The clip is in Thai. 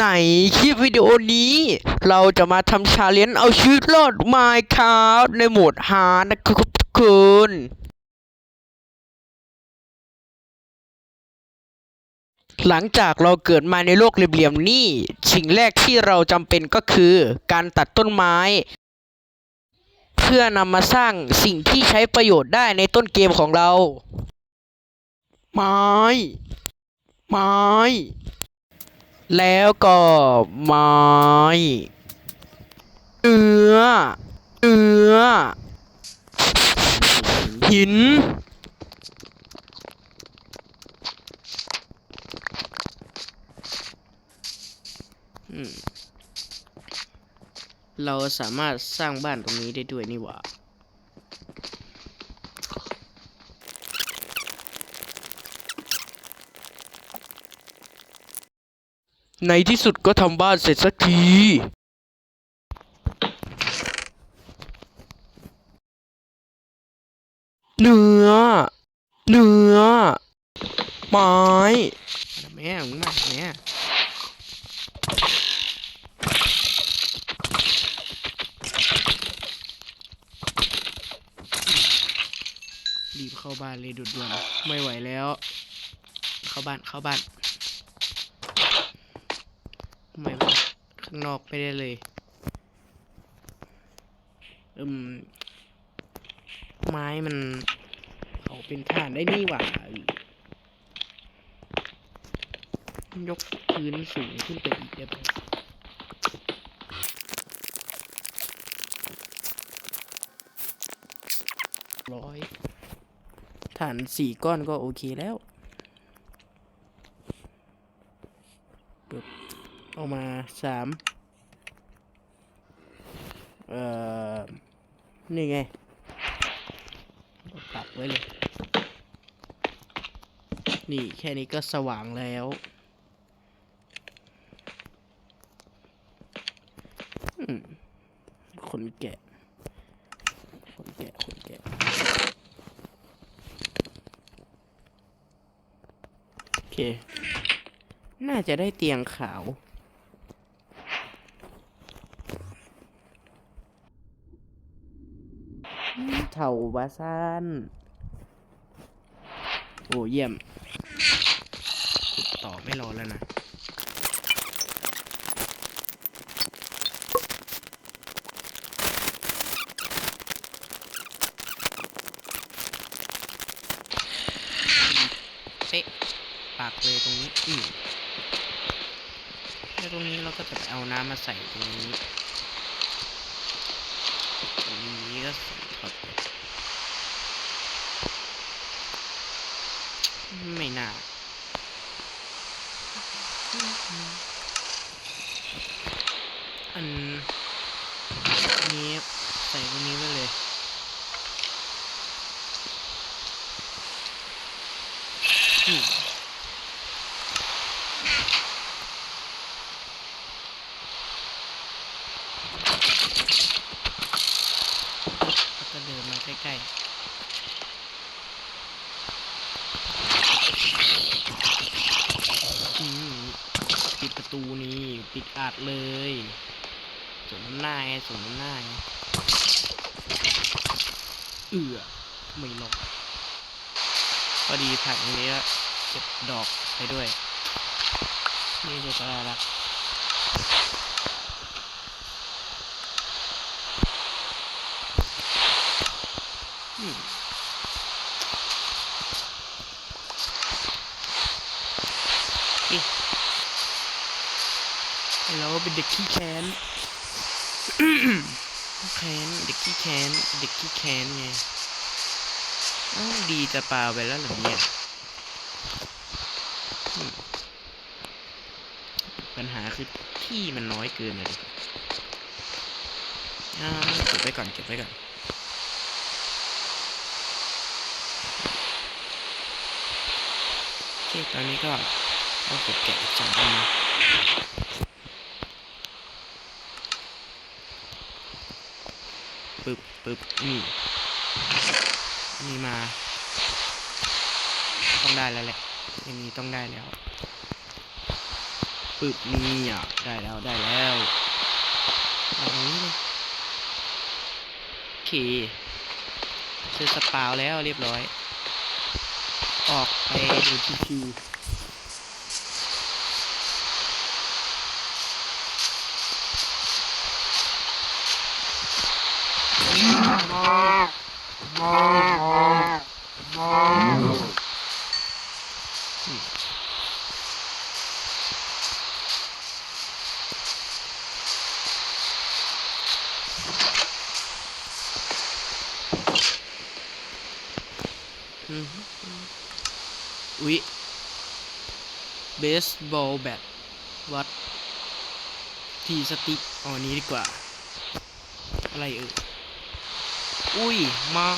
ในคลิปวิดีโอนี้ เราจะมาทำชาเลนจ์เอาชีวิตรอดไมค์ครับในโหมดฮาร์ดนะครับทุกคนหลังจากเราเกิดมาในโลกเหลี่ยมๆนี่สิ่งแรกที่เราจำเป็นก็คือ การตัดต้นไม้ เพื่อนำมาสร้างสิ่งที่ใช้ประโยชน์ได้ในต้นเกมของเรา ไม้ ไม้ แล้วก็ไม้เนื้อเนื้อหิน เราสามารถสร้างบ้านตรงนี้ได้ด้วยนี่หว่า ในที่สุดก็ทำบ้านเสร็จสักที เนื้อ เนื้อ ไม้แม่มึงมาแม่รีบเข้าบ้านเลยด่วนๆไม่ไหวแล้ว เข้าบ้านเข้าบ้าน ไม่ว่า ข้างนอกไม่ได้เลย อืม ไม้มันเขาเป็นฐานได้นี่หว่ายกพื้นสูงขึ้นไปอีกได้ไหมร้อยฐานสี่ก้อนก็โอเคแล้วปึ๊บเอามา สามเอ่อ นี่ไงปรับไว้เลย นี่แค่นี้ก็สว่างแล้ว คนแกะ คนแกะ คนแกะโอเค น่าจะได้เตียงขาว เท่าบาซานโอ้เยี่ยมต่อไม่รอแล้วนะเป๊ะปากเลยตรงนี้อืมแล้วตรงนี้เราก็จะเอาน้ำมาใส่ตรงนี้ตรงนี้ ก็ใส่เข้าไปไม่น่าอันนี้ใส่ตรงนี้ไว้เลย อืมแล้วก็เดินมา ใกล้ปิดประตูนี่ปิดอัดเลยสวนน้ำหน้าไงสวนน้ำหน้าไงเอือไม่ลงพอดีผักตรงนี้เก็บดอกไปด้วย นี่จะอะไรละอืมนี่ เราเป็นเด็กขี้แค้นแค้นเด็กขี้แค้นเด็กขี้แค้นไงอ้าดีจะปลาไปแล้วเหรอเนี่ยปัญหาคือที่มันน้อยเกินเลยอ่าเก็บไว้ก่อนเก็บไว้ก่อน คตอนนี้ก็เอาเก็บแกะอีกสองอันมาปึ๊บปึ๊บนี่นี่มา ต้องได้แล้วแหละอย่างนี้ต้องได้แล้วปปึ๊บนี่อะได้แล้วได้แล้วเอาตรงนี้เลยโอเคเจอสปาวแล้วเรียบร้อย ออกไปดูชิวๆอือฮึ อุ๊ยเบสบอลแบทวัดทีสติกเอาอันนี้ดีกว่า อะไรเอ่ยอุ้ย ไม้